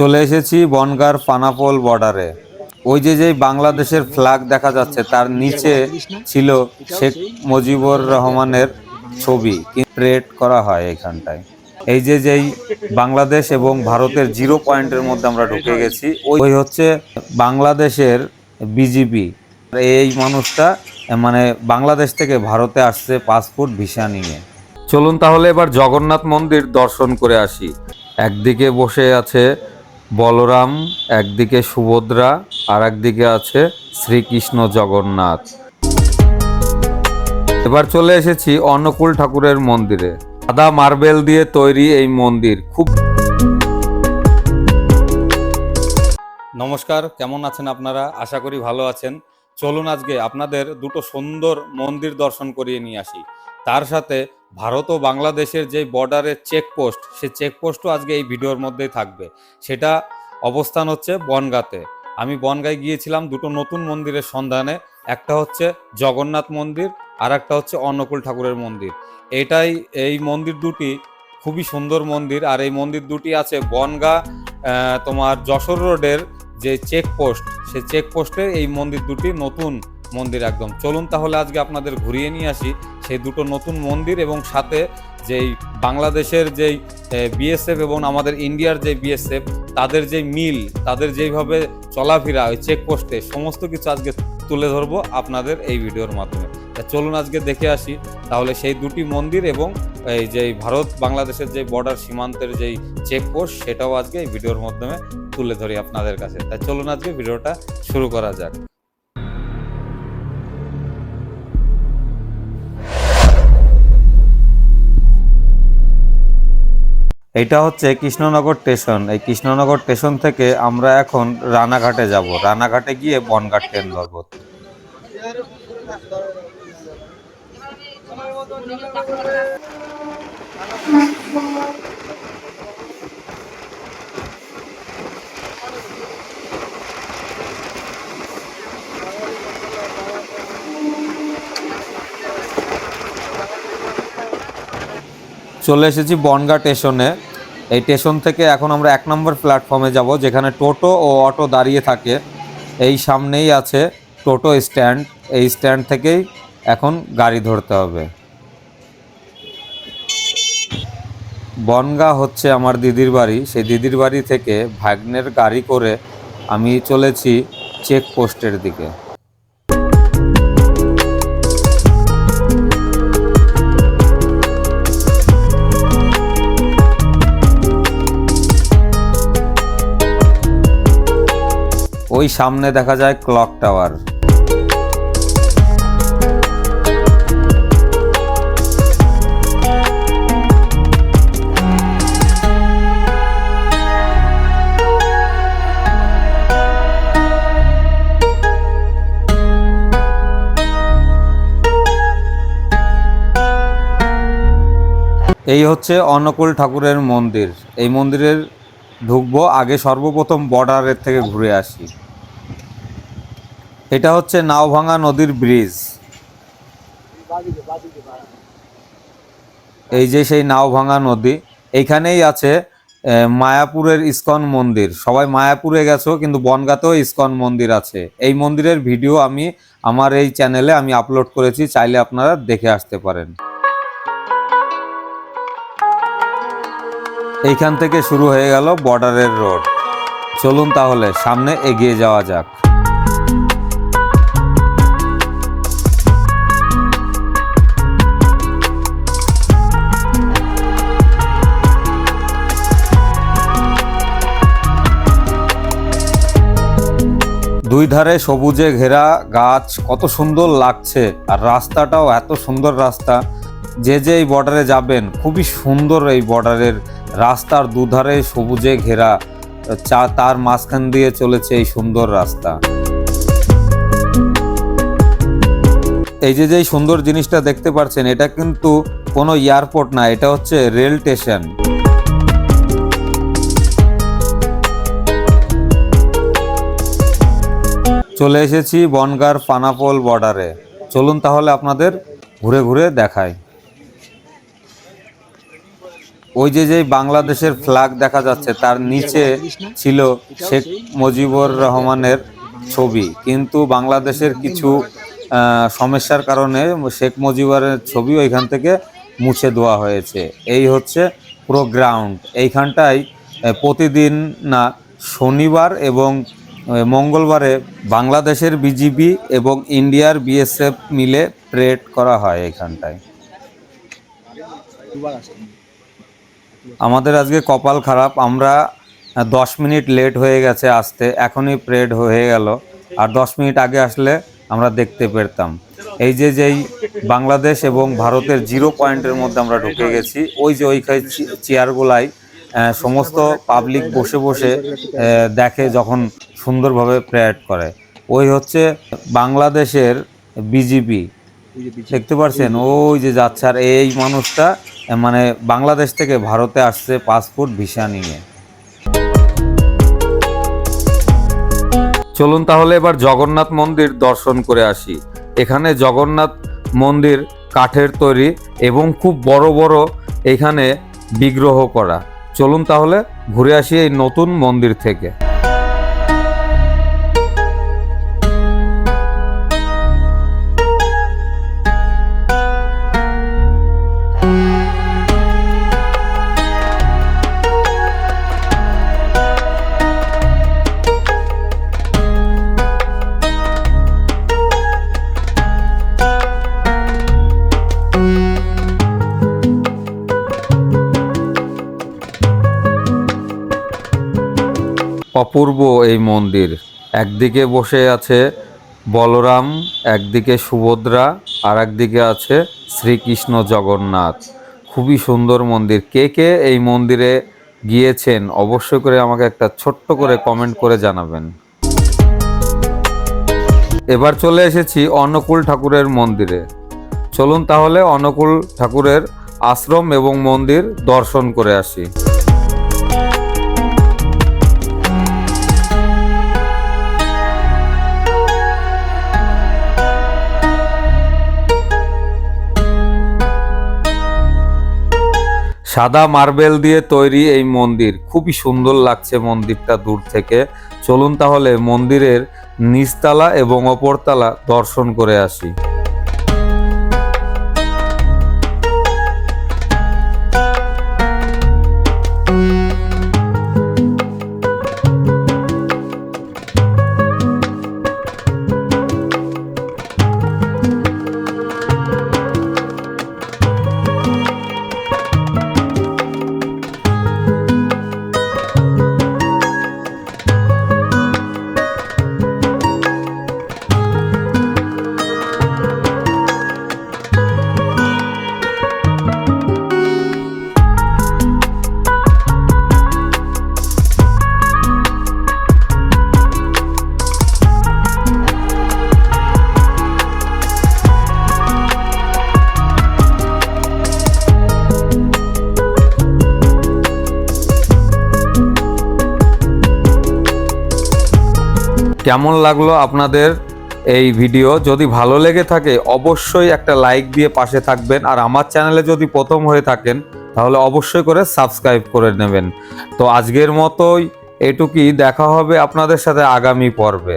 চলে এসেছি বনগার পানাপোল বর্ডারে। ওই যে যে বাংলাদেশের ফ্ল্যাগ দেখা যাচ্ছে, তার নিচে ছিল শেখ মুজিবুর রহমানের ছবি। প্রেড করা হয় এখানটায়। এই যে যেই বাংলাদেশ এবং ভারতের জিরো পয়েন্টের মধ্যে আমরা ঢুকে গেছি, ওই হচ্ছে বাংলাদেশের বিজিবি এই মানুষটা মানে বাংলাদেশ থেকে ভারতে আসছে পাসপোর্ট ভিসা নিয়ে। চলুন তাহলে এবার জগন্নাথ মন্দির দর্শন করে আসি। একদিকে বসে আছে বলরাম, একদিকে সুভদ্রা আর একদিকে আছে শ্রীকৃষ্ণ জগন্নাথ। এবার চলে এসেছি অন্নকূল ঠাকুরের মন্দিরে। সাদা মার্বেল দিয়ে তৈরি এই মন্দির। খুব নমস্কার, কেমন আছেন আপনারা? আশা করি ভালো আছেন। চলুন আজকে আপনাদের দুটো সুন্দর মন্দির দর্শন করিয়ে নিয়ে আসি। তার সাথে ভারত ও বাংলাদেশের যে বর্ডারের চেকপোস্ট সে চেকপোস্টও আজকে এই ভিডিওর মধ্যেই থাকবে। সেটা অবস্থান হচ্ছে বনগাঁতে। আমি বনগাঁয় গিয়েছিলাম দুটো নতুন মন্দিরের সন্ধানে। একটা হচ্ছে জগন্নাথ মন্দির আর একটা হচ্ছে অন্নকূল ঠাকুরের মন্দির। এটাই এই মন্দির দুটি খুবই সুন্দর মন্দির। আর এই মন্দির দুটি আছে বনগা তোমার যশোর রোডের যে চেকপোস্ট সে চেকপোস্টে এই মন্দির দুটি নতুন মন্দির একদম। চলুন তাহলে আজকে আপনাদের ঘুরিয়ে নিয়ে আসি সেই দুটো নতুন মন্দির এবং সাথে যেই বাংলাদেশের যেই বিএসএফ এবং আমাদের ইন্ডিয়ার যে বিএসএফ তাদের যে মিল, তাদের যেইভাবে চলাফেরা, ওই চেকপোস্টে সমস্ত কিছু আজকে তুলে ধরবো আপনাদের এই ভিডিওর মাধ্যমে। চলুন আজকে দেখে আসি তাহলে সেই দুটি মন্দির এবং এই যে ভারত বাংলাদেশের যে বর্ডার সীমান্তের যেই চেকপোস্ট সেটাও আজকে এই ভিডিওর মাধ্যমে তুলে ধরি আপনাদের কাছে। তাই চলুন আজকে ভিডিওটা শুরু করা যাক। এটা হচ্ছে কৃষ্ণনগর স্টেশন। এই কৃষ্ণনগর স্টেশন থেকে আমরা এখন রানাঘাটে যাব। রানাঘাটে গিয়ে বনঘাট ট্রেন ধরবো। চলে এসেছি বনগা স্টেশনে। এই স্টেশন থেকে এখন আমরা এক নম্বর প্ল্যাটফর্মে যাব, যেখানে টোটো ও অটো দাঁড়িয়ে থাকে। এই সামনেই আছে টোটো স্ট্যান্ড। এই স্ট্যান্ড থেকেই এখন গাড়ি ধরতে হবে। বনগা হচ্ছে আমার দিদির বাড়ি। সেই দিদির বাড়ি থেকে ভাগ্নের গাড়ি করে আমি চলেছি চেক পোস্টের দিকে। ওই সামনে দেখা যায় ক্লক টাওয়ার। এই হচ্ছে অন্নকূল ঠাকুরের মন্দির। এই মন্দিরের ঢুকবো আগে সর্বপ্রথম বর্ডারের থেকে ঘুরে আসি। এটা হচ্ছে নাওভাঙা নদীর ব্রিজ। এই যে সেই নাওভাঙা নদী, এইখানেই আছে মায়াপুরের ইস্কন মন্দির। সবাই মায়াপুরে গেছো, কিন্তু বনগাতেও ইস্কন মন্দির আছে। এই মন্দিরের ভিডিও আমি, আমার এই চ্যানেলে আমি আপলোড করেছি, চাইলে আপনারা দেখে আসতে পারেন। এইখান থেকে শুরু হয়ে গেল বর্ডারের রোড। চলুন তাহলে, সামনে এগিয়ে যাওয়া যাক। দুই ধারে সবুজে ঘেরা গাছ, কত সুন্দর লাগছে। আর রাস্তাটাও এত সুন্দর রাস্তা, যে যে এই বর্ডারে যাবেন, খুবই সুন্দর এই বর্ডারের রাস্তার দুধারে সবুজে ঘেরা, চা, তার মাঝখান দিয়ে চলেছে এই সুন্দর রাস্তা। এই যে যে সুন্দর জিনিসটা দেখতে পাচ্ছেন, এটা কিন্তু কোনো এয়ারপোর্ট না, এটা হচ্ছে রেল স্টেশন। চলে এসেছি বনগার পানাপোল বর্ডারে। চলুন তাহলে আপনাদের ঘুরে ঘুরে দেখাই। ওই যে যে বাংলাদেশের ফ্ল্যাগ দেখা যাচ্ছে, তার নিচে ছিল শেখ মুজিবুর রহমানের ছবি। কিন্তু বাংলাদেশের কিছু সমস্যার কারণে শেখ মুজিবুরের ছবি ওইখান থেকে মুছে দেওয়া হয়েছে। এই হচ্ছে পুরো গ্রাউন্ড এইখানটায় প্রতিদিন না, শনিবার এবং মঙ্গলবারে বাংলাদেশের বিজিবি এবং ইন্ডিয়ার বিএসএফ মিলে প্রেড করা হয় এইখানটায় আমাদের আজকে কপাল খারাপ, আমরা দশ মিনিট লেট হয়ে গেছে আসতে, এখনই প্রেড হয়ে গেল। আর দশ মিনিট আগে আসলে আমরা দেখতে পেতাম এই যে যেই বাংলাদেশ এবং ভারতের জিরো পয়েন্টের মধ্যে আমরা ঢুকে গেছি, ওই যে ওইখানে চেয়ারগুলাই সমস্ত পাবলিক বসে বসে দেখে যখন সুন্দরভাবে প্রেড করে। ওই হচ্ছে বাংলাদেশের বিজিবি দেখতে পাচ্ছেন ওই যে যাচ্ছে আর এই মানুষটা মানে বাংলাদেশ থেকে ভারতে আসছে পাসপোর্ট ভিসা নিয়ে। চলুন তাহলে এবার জগন্নাথ মন্দির দর্শন করে আসি। এখানে জগন্নাথ মন্দির কাঠের তৈরি এবং খুব বড় বড় এখানে বিগ্রহ করা। চলুন তাহলে ঘুরে আসি এই নতুন মন্দির থেকে। অপূর্ব এই মন্দির। একদিকে বসে আছে বলরাম, একদিকে সুভদ্রা, আর একদিকে আছে শ্রীকৃষ্ণ জগন্নাথ। খুবই সুন্দর মন্দির। কে কে এই মন্দিরে গিয়েছেন, অবশ্যই করে আমাকে একটা ছোট্ট করে কমেন্ট করে জানাবেন। এবার চলে এসেছি অন্নকূল ঠাকুরের মন্দিরে। চলুন তাহলে অন্নকূল ঠাকুরের আশ্রম এবং মন্দির দর্শন করে আসি। সাদা মার্বেল দিয়ে তৈরি এই মন্দির। খুবই সুন্দর লাগছে মন্দিরটা দূর থেকে। চলুন তাহলে মন্দিরের নিচতলা এবং অপরতলা দর্শন করে আসি। কেমন লাগল আপনাদের এই ভিডিও? যদি ভালো লেগে থাকে, অবশ্যই একটা লাইক দিয়ে পাশে থাকবেন। আর আমার চ্যানেলে যদি প্রথম হয়ে থাকেন, তাহলে অবশ্যই করে সাবস্ক্রাইব করে নেবেন। তো আজকের মতোই এটুকুই। দেখা হবে আপনাদের সাথে আগামী পর্বে।